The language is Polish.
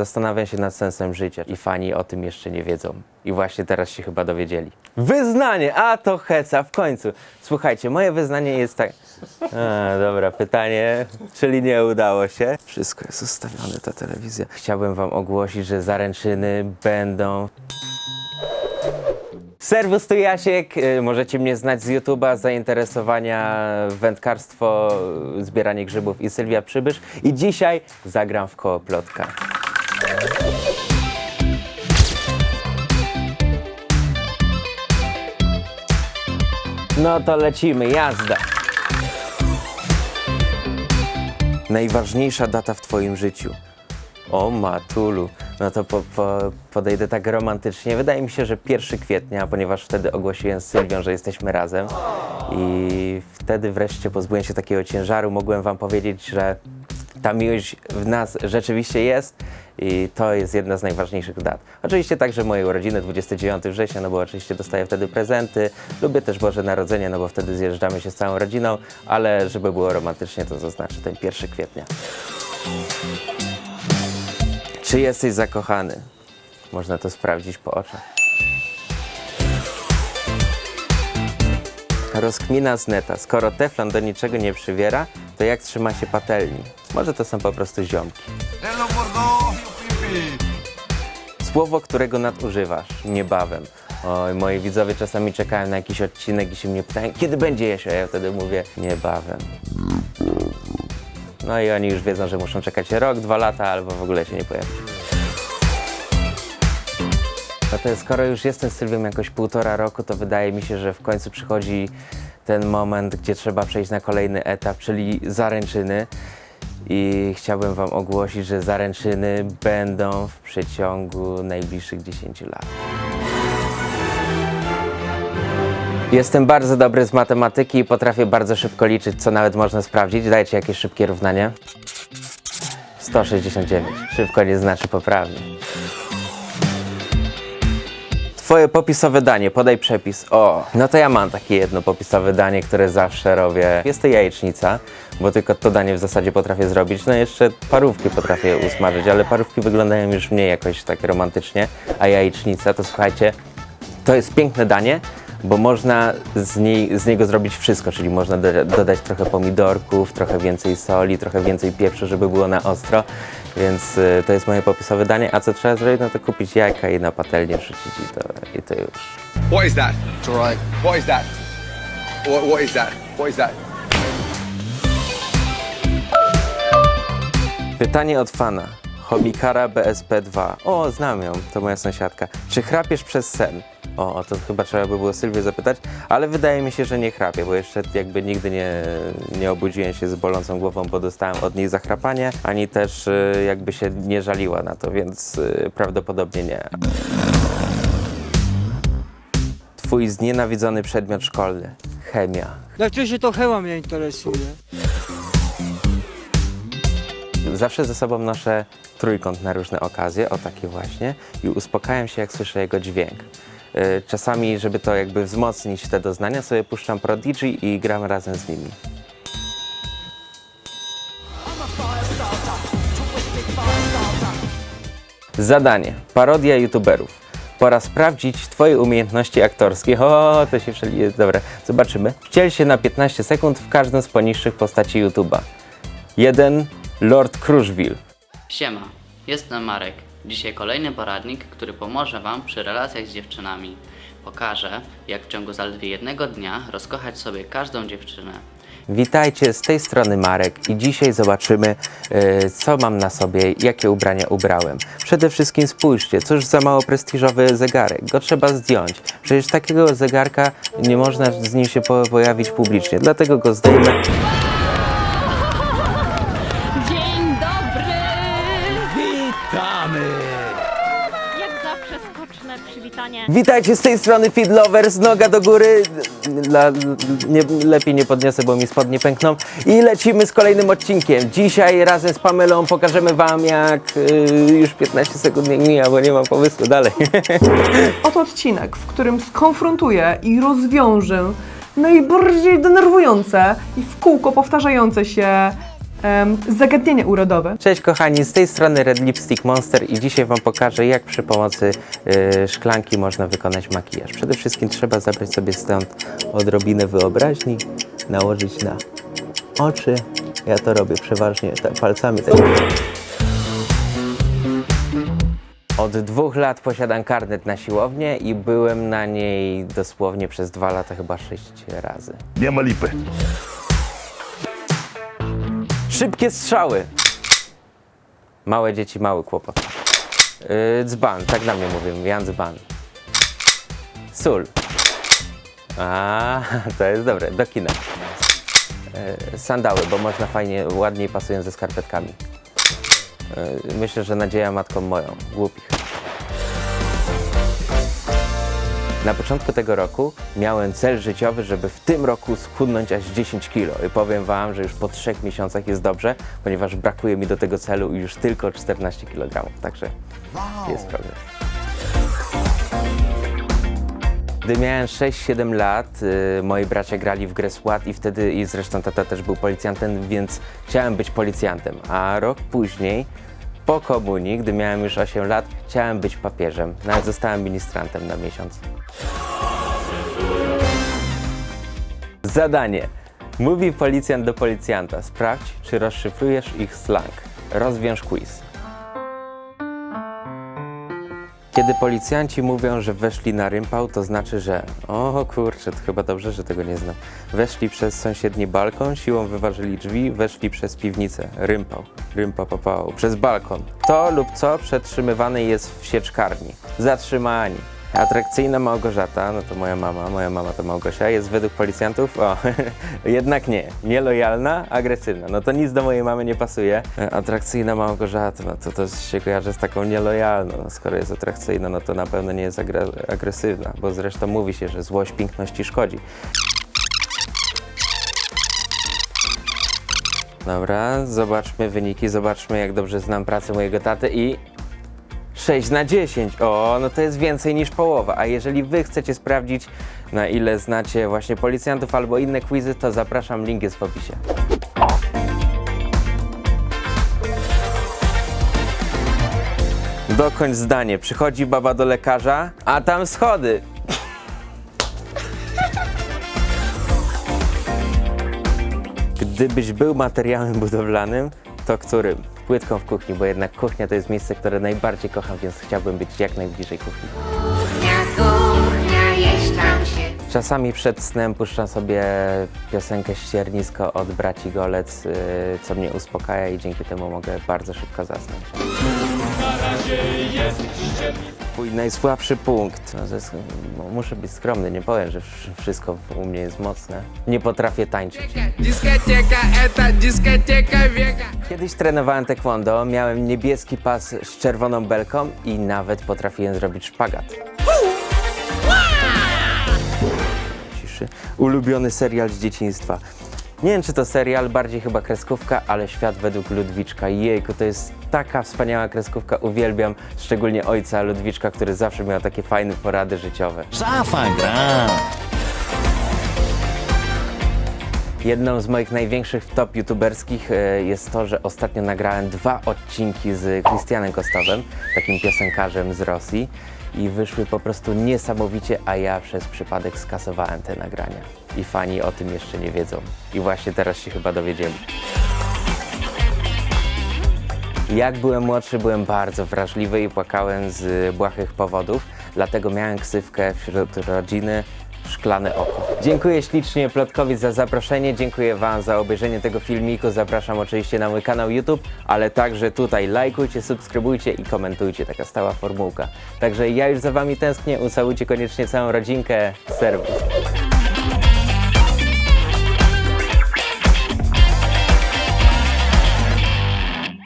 Zastanawiam się nad sensem życia i fani o tym jeszcze nie wiedzą. I właśnie teraz się chyba dowiedzieli. Wyznanie! A to heca, w końcu. Słuchajcie, moje wyznanie jest tak... A, dobra, pytanie, czyli nie udało się? Wszystko jest ustawione, ta telewizja. Chciałbym wam ogłosić, że zaręczyny będą Serwus tu Jasiek, Y, możecie mnie znać z YouTube'a, zainteresowania wędkarstwo, zbieranie grzybów i Sylwia Przybysz i dzisiaj zagram w koło plotka. No to lecimy, jazda. Najważniejsza data w twoim życiu. O matulu. No to po, po, podejdę tak romantycznie. Wydaje mi się, że 1 kwietnia, ponieważ wtedy ogłosiłem z Sylwią, że jesteśmy razem. I wtedy wreszcie pozbyłem się takiego ciężaru. Mogłem wam powiedzieć, że ta miłość w nas rzeczywiście jest i to jest jedna z najważniejszych dat. Oczywiście także moje urodziny, 29 września, no bo oczywiście dostaję wtedy prezenty. Lubię też Boże Narodzenie, no bo wtedy zjeżdżamy się z całą rodziną, ale żeby było romantycznie, to zaznaczę ten 1 kwietnia. Czy jesteś zakochany? Można to sprawdzić po oczach. Rozkmina z neta. Skoro teflon do niczego nie przywiera, to jak trzyma się patelni? Może to są po prostu ziomki. Hello Bordeaux. Słowo, którego nadużywasz niebawem. Oj, moi widzowie czasami czekają na jakiś odcinek i się mnie pytają, kiedy będzie Jesio? Ja wtedy mówię, niebawem. No i oni już wiedzą, że muszą czekać rok, dwa lata albo w ogóle się nie pojawi. No to skoro już jestem z Sylwią jakoś półtora roku, to wydaje mi się, że w końcu przychodzi ten moment, gdzie trzeba przejść na kolejny etap, czyli zaręczyny. I chciałbym Wam ogłosić, że zaręczyny będą w przeciągu najbliższych 10 lat. Jestem bardzo dobry z matematyki i potrafię bardzo szybko liczyć, co nawet można sprawdzić. Dajcie jakieś szybkie równanie. 169. Szybko nie znaczy poprawnie. Twoje popisowe danie, podaj przepis. O, no to ja mam takie jedno popisowe danie, które zawsze robię. Jest to jajecznica, bo tylko to danie w zasadzie potrafię zrobić. No jeszcze parówki potrafię usmażyć, ale parówki wyglądają już mniej jakoś tak romantycznie, a jajecznica to słuchajcie, to jest piękne danie, bo można z, niej, z niego zrobić wszystko, czyli można do, dodać trochę pomidorków, trochę więcej soli, trochę więcej pieprzu, żeby było na ostro, więc y, to jest moje popisowe danie. A co trzeba zrobić? No to kupić jajka i na patelnię wrzucić i to, i to już. What is that? Alright. What is that? What, what is that? What is that? Pytanie od fana. Chomikara BSP2. O, znam ją, to moja sąsiadka. Czy chrapiesz przez sen? O, o, to chyba trzeba by było Sylwię zapytać, ale wydaje mi się, że nie chrapię, bo jeszcze jakby nigdy nie, nie obudziłem się z bolącą głową, bo dostałem od niej zachrapanie, ani też y, jakby się nie żaliła na to, więc y, prawdopodobnie nie. Twój znienawidzony przedmiot szkolny. Chemia. Dlaczego się to heła mnie interesuje? Zawsze ze sobą noszę trójkąt na różne okazje, o takie właśnie, i uspokajam się, jak słyszę jego dźwięk. Y, Czasami, żeby to jakby wzmocnić te doznania, sobie puszczam Prodigy i gram razem z nimi. Zadanie. Parodia youtuberów. Pora sprawdzić Twoje umiejętności aktorskie. O, to się wszędzie... Dobra, zobaczymy. Wciel się na 15 sekund w każdą z poniższych postaci YouTube'a. 1. Lord Kruszwil. Siema, jestem Marek. Dzisiaj kolejny poradnik, który pomoże Wam przy relacjach z dziewczynami. Pokażę, jak w ciągu zaledwie jednego dnia rozkochać sobie każdą dziewczynę. Witajcie, z tej strony Marek i dzisiaj zobaczymy, e, co mam na sobie, jakie ubrania ubrałem. Przede wszystkim spójrzcie, cóż za mało prestiżowy zegarek, go trzeba zdjąć. Przecież takiego zegarka nie można z nim się po- pojawić publicznie, dlatego go zdejmę. Przywitanie. Witajcie z tej strony Feed Lovers, noga do góry. Dla, nie, lepiej nie podniosę, bo mi spodnie pękną. I lecimy z kolejnym odcinkiem. Dzisiaj razem z Pamelą pokażemy Wam, jak y, już 15 sekund nie mija, bo nie mam pomysłu dalej. Oto odcinek, w którym skonfrontuję i rozwiążę najbardziej denerwujące i w kółko powtarzające się zagadnienie urodowe. Cześć kochani, z tej strony Red Lipstick Monster i dzisiaj Wam pokażę jak przy pomocy y, szklanki można wykonać makijaż. Przede wszystkim trzeba zabrać sobie stąd odrobinę wyobraźni, nałożyć na oczy. Ja to robię przeważnie palcami. Tak. Od dwóch lat posiadam karnet na siłownię i byłem na niej dosłownie przez dwa lata chyba sześć razy. Nie ma lipy. Szybkie strzały. Małe dzieci, mały kłopot. Yy, dzban, tak na mnie mówią, Jan dzban. Sól. A, to jest dobre, do kina. Yy, sandały, bo można fajnie, ładniej pasują ze skarpetkami. Yy, myślę, że nadzieja matką moją, głupich. Na początku tego roku miałem cel życiowy, żeby w tym roku schudnąć aż 10 kilo. I powiem Wam, że już po trzech miesiącach jest dobrze, ponieważ brakuje mi do tego celu już tylko 14 kg. Także jest progres. Gdy miałem 6-7 lat, y, moi bracia grali w grę SWAT i wtedy, i zresztą tata też był policjantem, więc chciałem być policjantem. A rok później, po komunii, gdy miałem już 8 lat, chciałem być papieżem. Nawet zostałem ministrantem na miesiąc. Zadanie. Mówi policjant do policjanta. Sprawdź, czy rozszyfrujesz ich slang. Rozwiąż quiz. Kiedy policjanci mówią, że weszli na rympał, to znaczy, że o kurczę, to chyba dobrze, że tego nie znam. Weszli przez sąsiedni balkon, siłą wyważyli drzwi, weszli przez piwnicę. Rympał, rympa papał. Przez balkon. To lub co przetrzymywane jest w sieczkarni. Zatrzymani. Atrakcyjna Małgorzata, no to moja mama, moja mama to Małgosia, jest według policjantów, o, jednak nie, nielojalna, agresywna. No to nic do mojej mamy nie pasuje. Atrakcyjna Małgorzata, no to to się kojarzy z taką nielojalną. No, skoro jest atrakcyjna, no to na pewno nie jest agre- agresywna, bo zresztą mówi się, że złość piękności szkodzi. Dobra, zobaczmy wyniki, zobaczmy jak dobrze znam pracę mojego taty i 6 na 10. O, no to jest więcej niż połowa. A jeżeli wy chcecie sprawdzić, na ile znacie właśnie policjantów albo inne quizy, to zapraszam, link jest w opisie. Dokończ zdanie. Przychodzi baba do lekarza, a tam schody. Gdybyś był materiałem budowlanym, to którym? Płytką w kuchni, bo jednak kuchnia to jest miejsce, które najbardziej kocham, więc chciałbym być jak najbliżej kuchni. Czasami przed snem puszczam sobie piosenkę Ściernisko od braci Golec, yy, co mnie uspokaja i dzięki temu mogę bardzo szybko zasnąć swój najsłabszy punkt. No, jest, muszę być skromny, nie powiem, że wszystko u mnie jest mocne. Nie potrafię tańczyć. Kiedyś trenowałem taekwondo, miałem niebieski pas z czerwoną belką i nawet potrafiłem zrobić szpagat. Ciszy. Ulubiony serial z dzieciństwa. Nie wiem, czy to serial, bardziej chyba kreskówka, ale Świat według Ludwiczka. Jejku, to jest taka wspaniała kreskówka, uwielbiam szczególnie ojca Ludwiczka, który zawsze miał takie fajne porady życiowe. Szafa gra. Jedną z moich największych top youtuberskich e, jest to, że ostatnio nagrałem dwa odcinki z Christianem Kostowem, takim piosenkarzem z Rosji i wyszły po prostu niesamowicie, a ja przez przypadek skasowałem te nagrania. I fani o tym jeszcze nie wiedzą. I właśnie teraz się chyba dowiedzieli. Jak byłem młodszy, byłem bardzo wrażliwy i płakałem z błahych powodów, dlatego miałem ksywkę wśród rodziny Szklane Oko. Dziękuję ślicznie Plotkowi za zaproszenie, dziękuję Wam za obejrzenie tego filmiku, zapraszam oczywiście na mój kanał YouTube, ale także tutaj lajkujcie, subskrybujcie i komentujcie, taka stała formułka. Także ja już za Wami tęsknię, ucałujcie koniecznie całą rodzinkę, serwus.